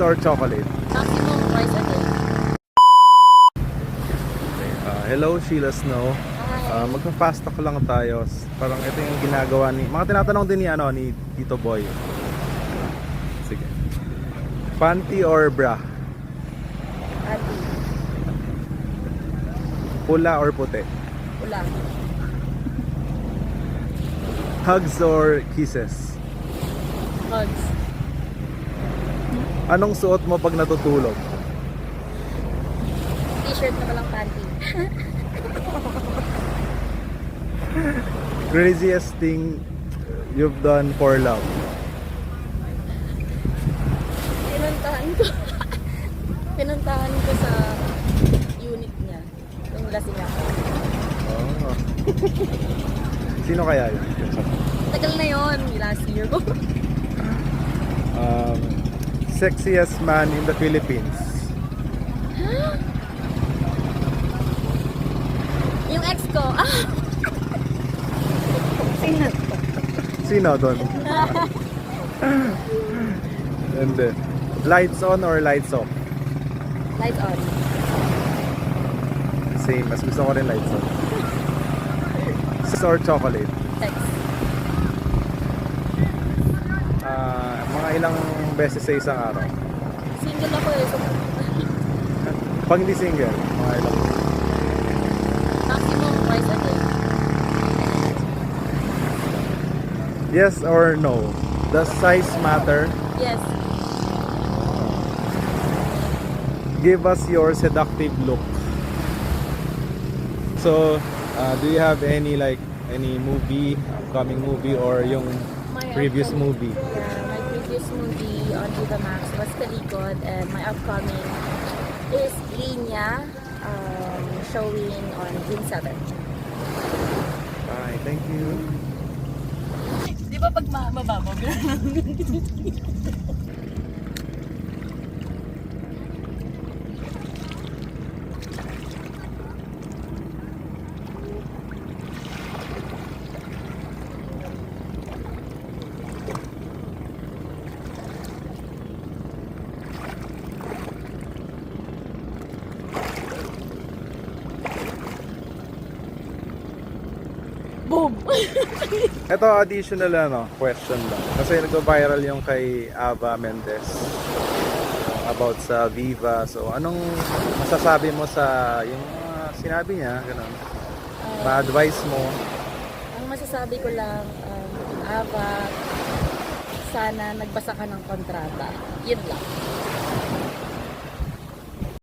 or chocolate? Maximum price a day. Uh, hello, Sheila Snow. Uh, magpa-fast talk lang tayo. Parang ito yung ginagawa ni... Mga tinatanong din ni, ano, ni Tito Boy. Sige. Panty or bra? Ati. Pula or puti? Ulang. Hugs or kisses? Hugs. Anong suot mo pag natutulog? T-shirt na walang panty. Craziest thing you've done for love? Pinuntahan ko. Pinuntahan ko sa unit niya. Nung lasing ako. Oh. Sino kaya yun? Tagal na yon last year ko. Sexiest man in the Philippines? Yung ex ko. Ah! Sino? Sino doon? Hindi. Lights on or lights off? Lights on. Same. Mas gusto ko rin lights on. Sex or chocolate? Sex. Ah, mga ilang beses sa isang araw? Single ako eh. So, Pag hindi single, mga ilang maximum price a day. Yes or no? Does size matter? Yes. Give us your seductive look. So, uh, do you have any like any movie, upcoming movie or yung My previous movie? Yeah, previous movie on Viva Max was Kalikod and my upcoming is Linya um, showing on June 7. Bye, thank you. Di ba pag mababaw? Boom! Ito additional ano, question lang. Kasi nag-viral yung kay Ava Mendez about sa Viva. So, anong masasabi mo sa yung mga sinabi niya, ganun? Um, Ma-advise mo? Ang masasabi ko lang, um, Ava, sana nagbasa ka ng kontrata. Yun lang.